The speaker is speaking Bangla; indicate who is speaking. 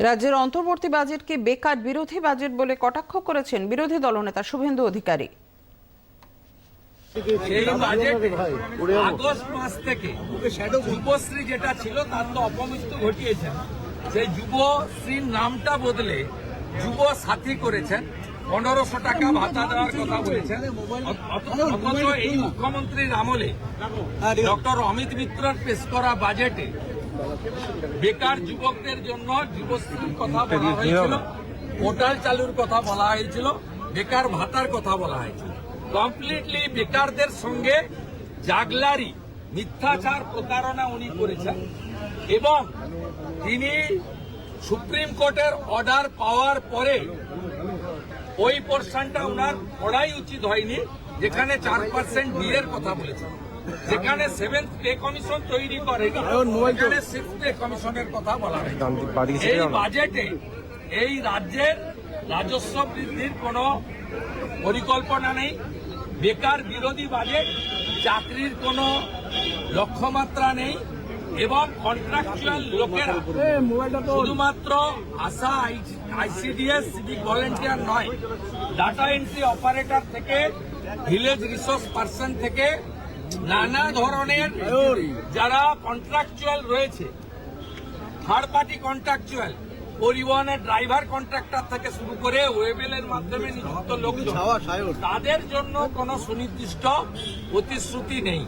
Speaker 1: রাজ্যের অন্তর্বর্তী বাজেটকে বেকার বিরোধী বাজেট বলে কটাক্ষ করেছেন বিরোধী দলনেতা শুভেন্দু অধিকারী।
Speaker 2: এই বাজেটে আগস্ট মাস থেকে যুবশ্রী যেটা ছিল তার তো অপমৃত্যু ঘটিয়েছেন সেই যুবশ্রীর নামটা বদলে যুব সাথী করেছেন পনেরোশো টাকা ভাতা দেওয়ার কথা বলেছেন। অথ- অথ- অথচ এই মুখ্যমন্ত্রীর আমলে ডক্টর অমিত মিত্রর পেশ করা বাজেটে বেকার যুবকদের জন্য যুবশ্রীর কথা বলা হয়েছিল পোর্টাল চালুর কথা বলা হয়েছিল, বেকার ভাতার কথা বলা হয়েছিল। কমপ্লিটলি বেকারদের সঙ্গে জাগলারি, মিথ্যাচার প্রতারণা উনি করেছেন এবং তিনি সুপ্রিম কোর্টের অর্ডার পাওয়ার পরে ওই পোর্শনটা ওনার পড়াই উচিত হয়নি, যেখানে চার পার্সেন্ট বিয়ের কথা বলেছেন। যেখানে সেভেন্থ পে কমিশন তৈরি করে। সেখানে সিক্স পে কমিশনের কথা বলা হয়েছে এই বাজেটে এই রাজ্যের রাজস্ব বৃদ্ধির কোনো পরিকল্পনা নেই। বেকার বিরোধী বাজেট চাকরির কোনো লক্ষ্যমাত্রা নেই এবং কন্ট্রাকচুয়াল লোকেরা শুধুমাত্র আশা আইসিডিএস সিভিক ভলেন্টিয়ার নয় ডাটা এন্ট্রি অপারেটর থেকে ভিলেজ রিসোর্স পার্সন থেকে নানা ধরনের যারা কন্ট্রাকচুয়াল রয়েছে থার্ড পার্টি কন্ট্রাকচুয়াল পরিবহনের ড্রাইভার কন্ট্রাক্টর থেকে শুরু করে ওয়েবেলের মাধ্যমে নিযুক্ত লোকজন তাদের জন্য কোন সুনির্দিষ্ট প্রতিশ্রুতি নেই।